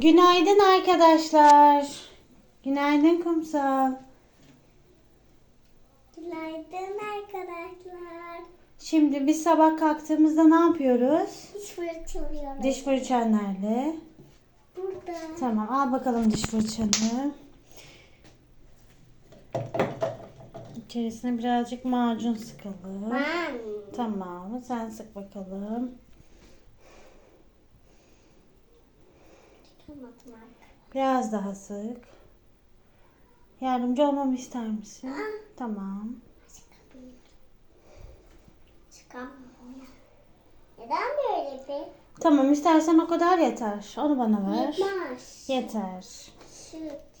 Günaydın arkadaşlar. Günaydın kumsal. Günaydın arkadaşlar. Şimdi biz sabah kalktığımızda ne yapıyoruz? Diş fırçalıyorum. Diş fırçan nerede? Burada. Tamam al bakalım diş fırçanı. İçerisine birazcık macun sıkalım. Ben. Tamam sen sık bakalım. Biraz daha sık. Yardımcı olmamı ister misin? Tamam. Ya. Neden böyle bir? Tamam istersen o kadar yeter. Onu bana ver. Yetmez. Yeter.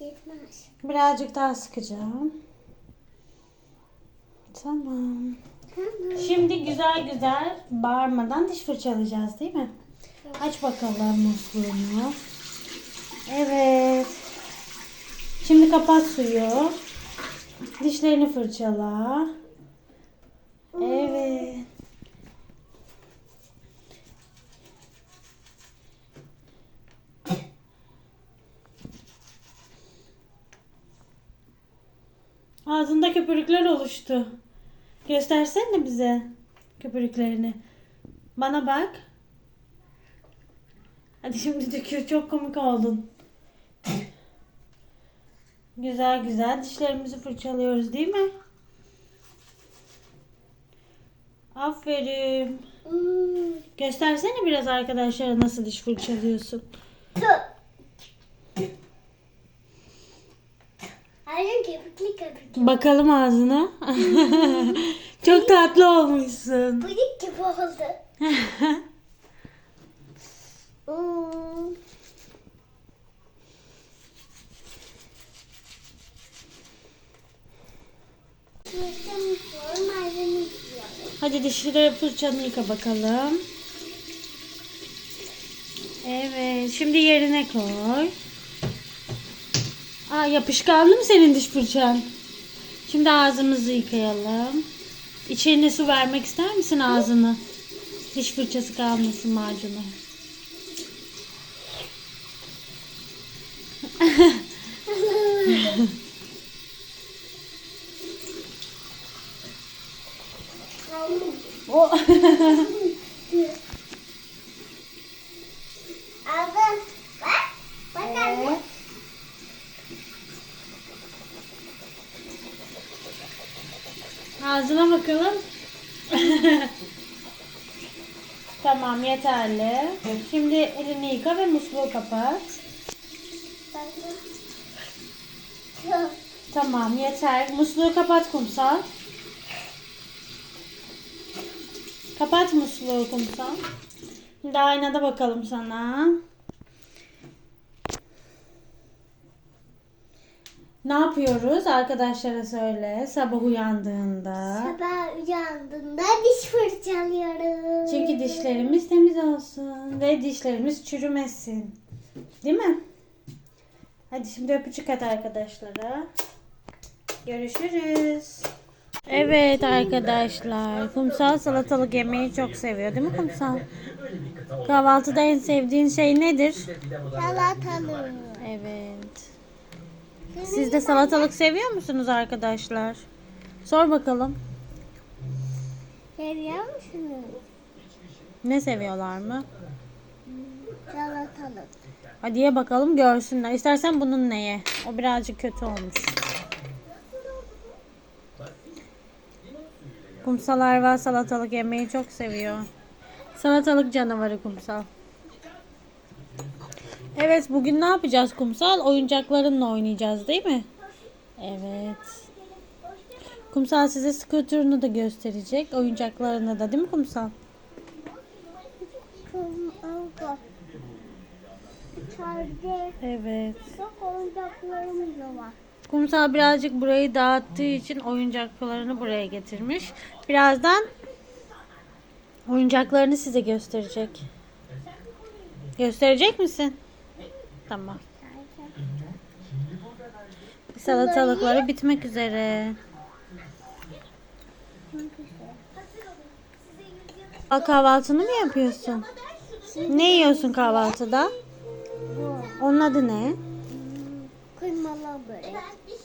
Yetmez. Birazcık daha sıkacağım. Tamam. Tamam. Şimdi güzel güzel bağırmadan diş fırçalayacağız değil mi? Aç bakalım musluğunu. Evet. Şimdi kapat suyu. Dişlerini fırçala. Evet. Ağzında köpürükler oluştu. Göstersene bize köpürüklerini. Bana bak. Hadi şimdi döküyor. Çok komik oldun. Güzel güzel dişlerimizi fırçalıyoruz değil mi? Aferin. Hmm. Göstersene biraz arkadaşlara nasıl diş fırçalıyorsun. Bakalım ağzına. Çok tatlı olmuşsun. Bıyık gibi oldu. Hadi dişleri fırçanı yıka bakalım. Evet. Şimdi yerine koy. Aa, yapışkanlı mı senin diş fırçan? Şimdi ağzımızı yıkayalım. İçerine su vermek ister misin ağzını? Diş fırçası kalmasın macunu. O Aldım. Bak. Bak anne. Ağzına bakalım. tamam yeterli. Şimdi elini yıka ve musluğu kapat. Tamam yeter. Musluğu kapat kumsal. Kapat musluğu kumsal. Şimdi aynada bakalım sana. Ne yapıyoruz? Arkadaşlara söyle. Sabah uyandığında. Sabah uyandığında diş fırçalıyorum. Çünkü dişlerimiz temiz olsun ve dişlerimiz çürümesin. Değil mi? Hadi şimdi öpücük at arkadaşlara. Görüşürüz. Evet arkadaşlar. Kumsal salatalık yemeyi çok seviyor değil mi Kumsal? Kahvaltıda en sevdiğin şey nedir? Salatalık. Evet. Siz de salatalık seviyor musunuz arkadaşlar? Sor bakalım. Seviyor musunuz? Ne seviyorlar mı? Salatalık. Hadi ye bakalım görsünler. İstersen bunun neye? O birazcık kötü olmuş. Kumsal Arva salatalık yemeyi çok seviyor. Salatalık canavarı Kumsal. Evet bugün ne yapacağız Kumsal? Oyuncaklarınla oynayacağız değil mi? Evet. Kumsal size scooter'ını da gösterecek. Oyuncaklarını da değil mi Kumsal? Evet. oyuncaklarımız da var. Kumsal birazcık burayı dağıttığı için oyuncaklarını buraya getirmiş. Birazdan oyuncaklarını size gösterecek. Gösterecek misin? Tamam. Salatalıkları bitmek üzere. Aa, kahvaltını mı yapıyorsun? Ne yiyorsun kahvaltıda? Onun adı ne? Kıymalı börek.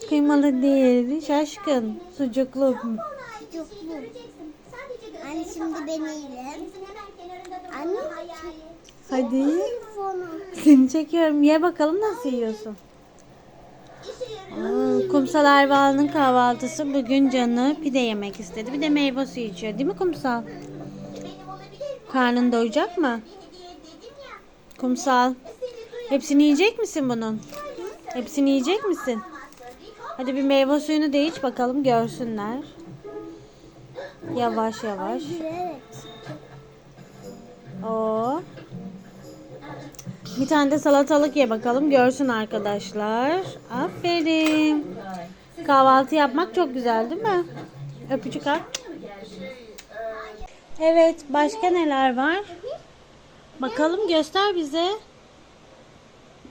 Kıymalı değil. Şaşkın. Sucuklu. Sucuklu. Anne şimdi ben yiyeyim. Anne. Hadi. Seni çekiyorum. Ye bakalım nasıl yiyorsun. Aa, Kumsal Erval'ın kahvaltısı bugün canı pide yemek istedi. Bir de meyve suyu içiyor. Değil mi Kumsal? Karnın doyacak mı? Kumsal. Hepsini yiyecek misin bunun? Hepsini yiyecek misin? Hadi bir meyve suyunu da iç bakalım görsünler. Yavaş yavaş. Oo. Bir tane de salatalık ye bakalım görsün arkadaşlar. Aferin. Kahvaltı yapmak çok güzel değil mi? Öpücük at. Evet başka neler var? Bakalım göster bize.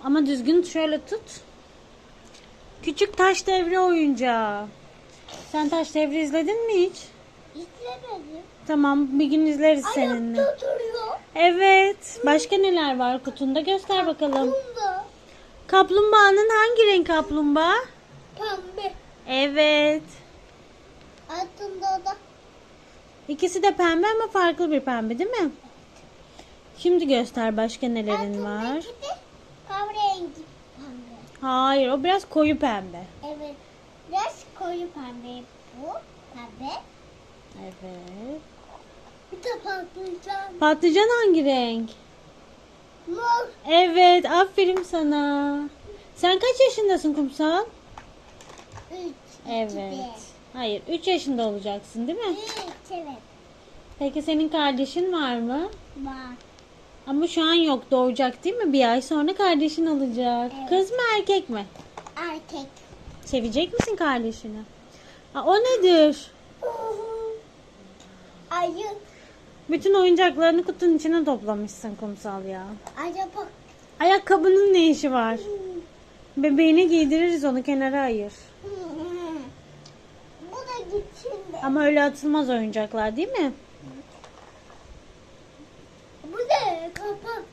Ama düzgün şöyle tut. Küçük taş devri oyuncağı. Sen taş devri izledin mi hiç? İzlemedim. Tamam bir gün izleriz seninle. Ayakta duruyor. Evet. Başka neler var kutunda? Göster bakalım. Bunda. Kaplumbağanın hangi renk kaplumbağa? Pembe. Evet. Altında da İkisi de pembe ama farklı bir pembe değil mi? Şimdi göster başka nelerin var. altındaki de kahverengi pembe. Hayır o biraz koyu pembe. Evet. Biraz koyu pembe bu. Pembe. Evet. Bir de patlıcan. Patlıcan hangi renk? Mor. Evet aferin sana. Sen kaç yaşındasın Kumsal? Üç. Evet. Hayır 3 yaşında olacaksın değil mi? Üç. Evet. Peki senin kardeşin var mı? Var. Ama şu an yok doğacak değil mi? Bir ay sonra kardeşin olacak. Evet. Kız mı erkek mi? Erkek. Sevecek misin kardeşini? Aa, o nedir? Ayı. Bütün oyuncaklarını kutunun içine toplamışsın kumsal ya. Acaba Ayakkabının ne işi var? Bebeğine giydiririz onu kenara ayır. Bu da gitsin de. Ama öyle atılmaz oyuncaklar değil mi? Bu da kapak.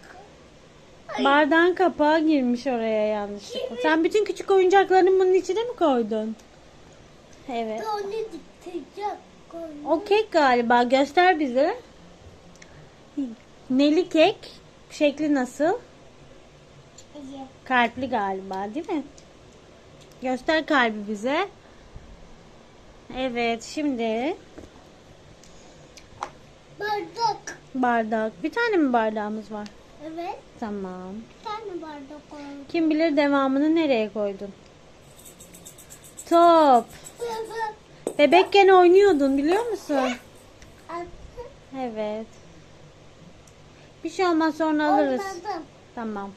Ay, Bardağın kapağı girmiş oraya yanlışlıkla. Sen bütün küçük oyuncaklarını bunun içine mi koydun? Evet. Tane dikecek. O kek galiba. Göster bize. Neli kek. Şekli nasıl? Kalpli galiba değil mi? Göster kalbi bize. Evet şimdi Bardak. bardak. Bir tane mi bardağımız var? Evet. Tamam. Bir tane bardak koydum. Kim bilir devamını nereye koydun? Top. Bebekken oynuyordun biliyor musun? Evet. Bir şey olmaz sonra alırız. Oynadım. Tamam.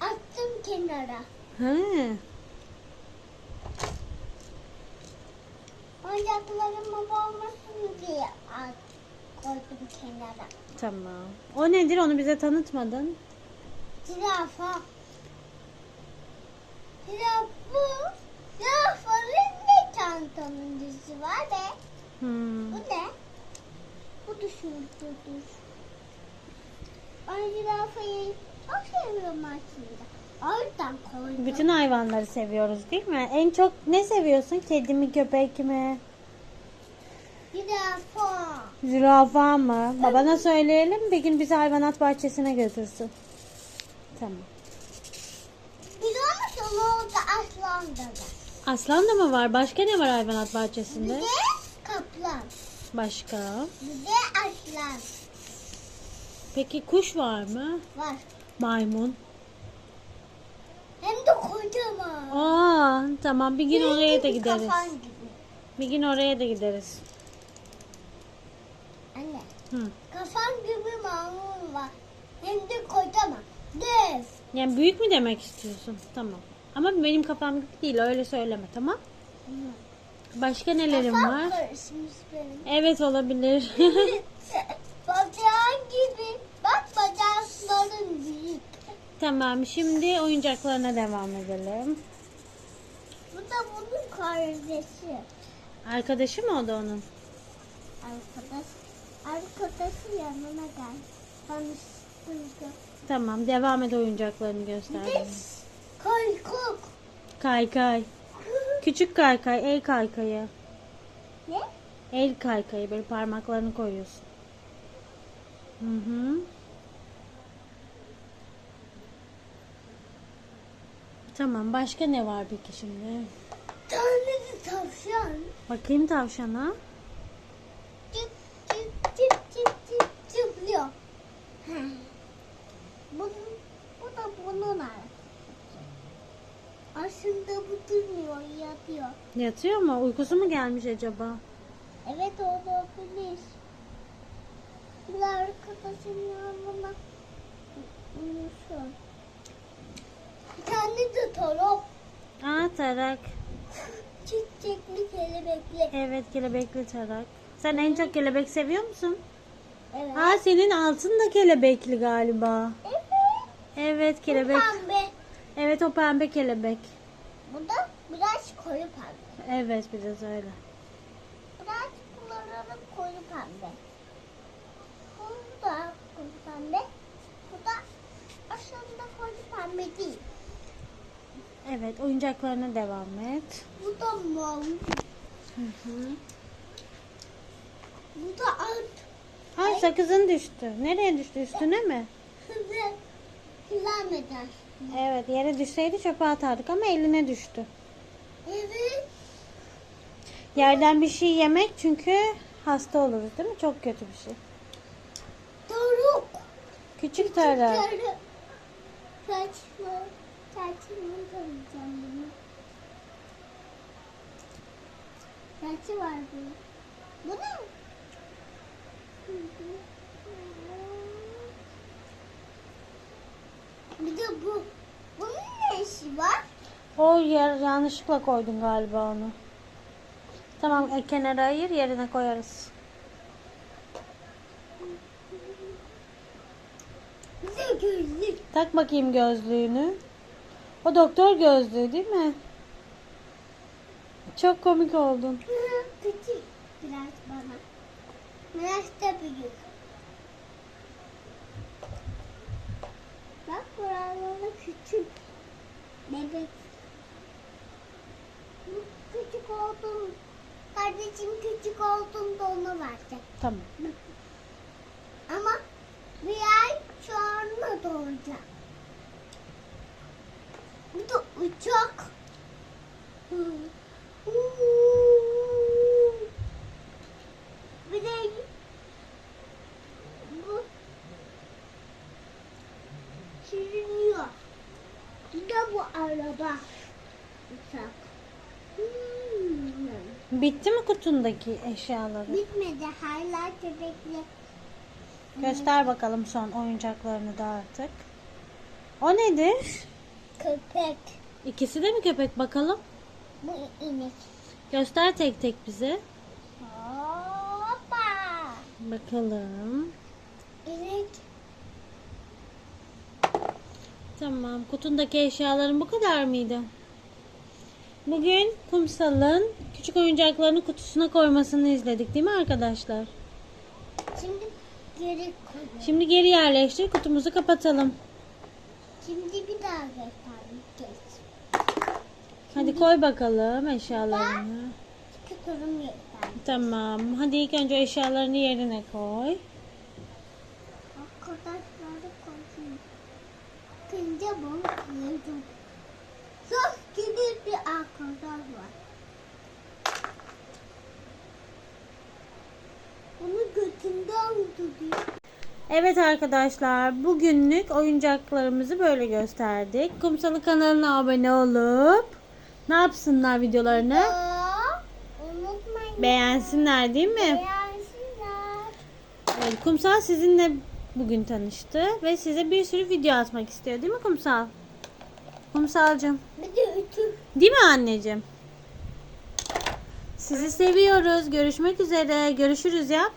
Attım kenara. He. Oyuncaklarım olmasın diye at, koydum kenara. Tamam. O nedir onu bize tanıtmadın. Zürafa. Zürafa. Zürafanın ne çantanın düzü var be? Hmm. Bu ne? Bu düşündürdür. Ben zürafayı çok seviyorum aslında. Oradan koydum. Bütün hayvanları seviyoruz değil mi? En çok ne seviyorsun? Kedi mi, köpek mi? Zürafa. Zürafa mı? Babana söyleyelim bir gün bizi hayvanat bahçesine götürsün. Tamam. Biliyor musun orada aslan da var. Aslan da mı var? Başka ne var hayvanat Bir bahçesinde? de kaplan. Başka. Bir de aslan Peki kuş var mı? var. Maymun. Hem de kocaman. Aa, tamam bir gün oraya da gideriz. Kafan gibi. Bir gün oraya da gideriz. Anne. Hı. Kafan gibi maymun var. Hem de kocaman. Dev. Yani büyük mü demek istiyorsun? Tamam. Ama benim kafam gibi değil öyle söyleme tamam? Başka nelerim Kafam var? karışmış benim. Evet olabilir. Bacağın gibi. Bak bacakların büyük. Tamam şimdi oyuncaklarına devam edelim. Bu da bunun kardeşi. Arkadaşı mı o da onun? Arkadaş. Arkadaşı yanına gel. Tanıştırdı. Tamam devam et oyuncaklarını göster. bana. This korkuk. Kaykay. Küçük kaykay, el kaykayı. Ne? El kaykayı böyle parmaklarını koyuyorsun. Hı hı. Tamam başka ne var peki şimdi? Tane de tavşan. Bakayım tavşana. Çıp çıp çıp çıp çıp çıplıyor. Bu, bu da bunun arası. Aslında bu durmuyor, yatıyor. Yatıyor mu? Uykusu mu gelmiş acaba? Evet olabilir. Bir arkadaşın yanına uyusun. Tane de torop. Aa tarak. Çiçekli kelebekli. Evet kelebekli tarak. Sen en çok kelebek seviyor musun? Evet. Aa senin altın da kelebekli galiba. Evet. Evet Bu kelebek. pembe. Evet o pembe kelebek. Bu da biraz koyu pembe. Evet biraz öyle. Biraz bunların koyu pembe. Bu da koyu pembe. Bu da aslında koyu pembe değil. Evet oyuncaklarına devam et. Bu da mavi. Hı hı. Bu da alt. Ay sakızın düştü. Nereye düştü? Üstüne mi? Kilometre. Evet yere düşseydi çöpe atardık ama eline düştü. Evet. Yerden bir şey yemek çünkü hasta oluruz değil mi? Çok kötü bir şey. Doruk. Küçük tarak. Sarı. Saçma. Saçımı tanıyacağım bunu. Saçı var bunun. Bu ne? Bir de bu. Bunun ne işi var? O yer yanlışlıkla koydun galiba onu. Tamam e, kenara ayır yerine koyarız. Bir de gözlük. Tak bakayım gözlüğünü. O doktor gözlüğü değil mi? Çok komik oldun. Küçük biraz bana. Biraz da büyük. Bak buralarda küçük. Bebek. Küçük oldum. Kardeşim küçük olduğunda onu verecek. Tamam. Ama bir ay sonra doğacak. Bu da uçak. Hı. Uuu. Bir de bu sürünüyor. Bir de bu araba. Uçak. Hmm. Bitti mi kutundaki eşyaları? Bitmedi. Hala köpekli. Göster bakalım son oyuncaklarını da artık. O nedir? Köpek. İkisi de mi köpek bakalım? Bu inek. Göster tek tek bize. Hoppa. Bakalım. İnek. Tamam. Kutundaki eşyaların bu kadar mıydı? Bugün kumsalın küçük oyuncaklarını kutusuna koymasını izledik değil mi arkadaşlar? Şimdi geri koyuyorum. Şimdi geri yerleştir kutumuzu kapatalım. Şimdi bir daha göstereyim. Geç. Hadi koy bakalım eşyalarını. Kütürüm göstereyim. Tamam. Hadi ilk önce eşyalarını yerine koy. Arkadaşları koyayım. Kınca bunu koydum. Sos gibi bir arkadaş var. Onu götünden tutuyor. Evet arkadaşlar bugünlük oyuncaklarımızı böyle gösterdik. Kumsalı kanalına abone olup ne yapsınlar videolarını? Unutmayın. Beğensinler değil mi? Beğensinler. Evet, Kumsal sizinle bugün tanıştı ve size bir sürü video atmak istiyor değil mi Kumsal? Kumsalcığım. Bir de ütü. Değil mi anneciğim? Sizi seviyoruz. Görüşmek üzere. Görüşürüz yap.